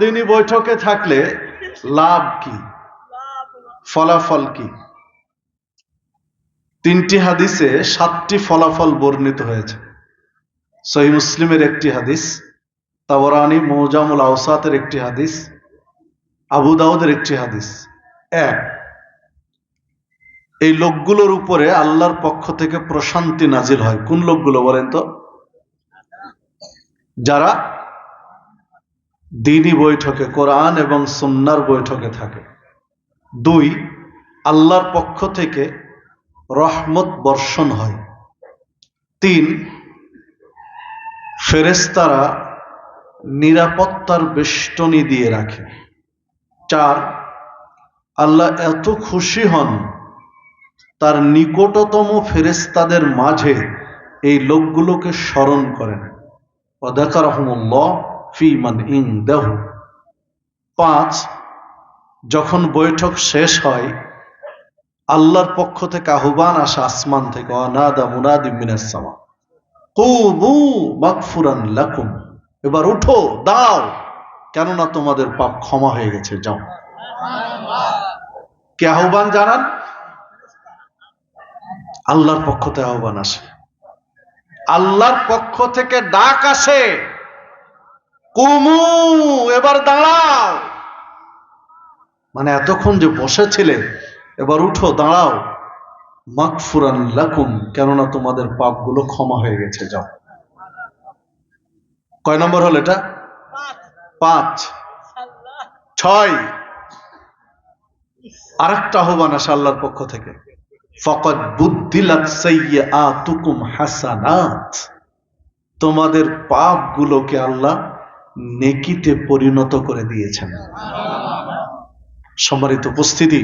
দিনই বৈঠকে থাকলে লাভ কি? ফলাফল কি? তিনটি হাদিসে সাতটি ফলাফল বর্ণিত হয়েছে। সহি মুসলিমের একটি হাদিস তাবরানি মৌজামুল আওসাতের একটি হাদিস, আবু দাউদের একটি হাদিস। এক, এই লোকগুলোর উপরে আল্লাহর পক্ষ থেকে প্রশান্তি নাজিল হয়। কোন লোকগুলো বলেন তো? যারা দিনী বৈঠকে, কোরআন এবং সুন্নার বৈঠকে থাকে। দুই, আল্লাহর পক্ষ থেকে রহমত বর্ষণ হয়। তিন ফেরেস্তারা নিরাপত্তার বেষ্টনী দিয়ে রাখে। চার, আল্লাহ এত খুশি হন তার নিকটতম ফেরেস্তাদের মাঝে এই লোকগুলোকে স্মরণ করেন। রহমুল্লাহ দেহ পাঁচ, যখন বৈঠক শেষ হয়, আল্লাহর পক্ষ থেকে আহ্বান আসা আসমান থেকে, অনাদা লাকুম। এবার উঠো দাও কেননা তোমাদের পাপ ক্ষমা হয়ে গেছে, যাও। কে আহ্বান জানান? আল্লাহর পক্ষ থেকে আহ্বান আসে। আল্লাহর পক্ষ থেকে ডাক আসে। কুমু এবার দাঁড়াও। মানে এতক্ষণ যে বসেছিলে, এবার উঠো, দাঁড়াও। মাকফুরান লাকুম, কেননা তোমাদের পাপগুলো ক্ষমা হয়ে গেছে, যাও। কয় নম্বর হল এটা? পাঁচ। ছয়। আর একটা আহ্বান আসে আল্লাহর পক্ষ থেকে। ফকত বুদ্ধিলাত সাইয়্যাতুকুম হাসানাত। তোমাদের পাপগুলোকে আল্লাহ নেকিতে পরিণত করে দিয়েছেন। সম্মানিত উপস্থিতি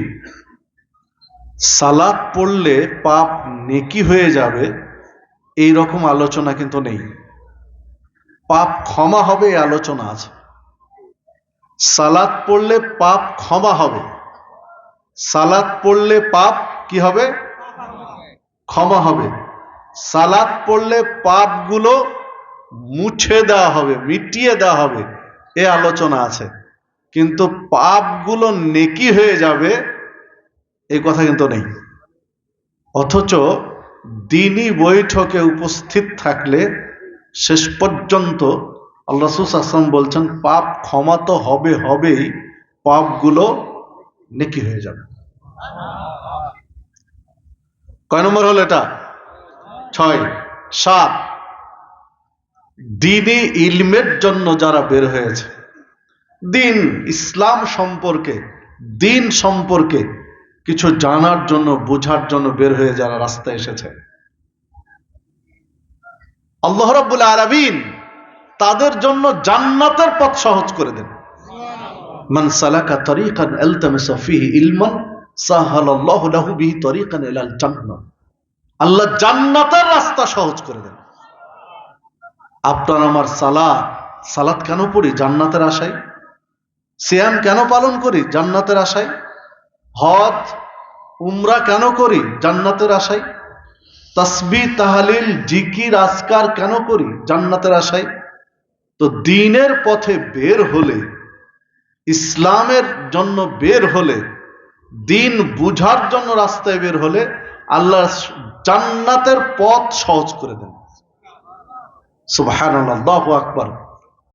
সালাদ পড়লে পাপ নেকি হয়ে যাবে, এই রকম আলোচনা কিন্তু নেই। পাপ ক্ষমা হবে, এই আলোচনা আছে। সালাদ পড়লে পাপ ক্ষমা হবে। সালাদ পড়লে পাপ কি হবে? ক্ষমা হবে। সালাদ পড়লে পাপগুলো মুছে দেওয়া হবে, মিটিয়ে দেওয়া হবে, এ আলোচনা আছে। কিন্তু পাপগুলো নেকি হয়ে যাবে এই কথা কিন্তু নেই। অথচ দিনই বৈঠকে উপস্থিত থাকলে শেষ পর্যন্ত আল্লাহ আসলাম বলছেন, পাপ ক্ষমা তো হবে, হবেই, পাপগুলো নেকি হয়ে যাবে। কয় নম্বর হলো এটা? ছয়, সাত দিনই ইলমের জন্য যারা বের হয়েছে, দিন ইসলাম সম্পর্কে, দিন সম্পর্কে কিছু জানার জন্য, বোঝার জন্য বের হয়ে যারা রাস্তায় এসেছে। আল্লাহ রব্বুল আরবিন তাদের জন্য জান্নাতের পথ সহজ করে দেন। মান সালাকা তরিকান আলতামিসা ফিহি ইলমান, সাহালাল্লাহু লাহু বিহি তরিকান ইলাল জান্নাহ। আল্লাহ জান্নাতের রাস্তা সহজ করে দেন। আপনার আমার সালাত। সালাত কেন পড়ি? জান্নাতের আশায়? সিয়াম কেন পালন করি? জান্নাতের আশায়? হজ, উমরা কেন করি? জান্নাতের আশায়? তসবি, তাহালিল, জিকির, আজকার কেন করি? জান্নাতের আশায়? তো দিনের পথে বের হলে, ইসলামের জন্য বের হলে, দিন বুঝার জন্য রাস্তায় বের হলে, আল্লাহ জান্নাতের পথ সহজ করে দেন। سبحان الله أكبر.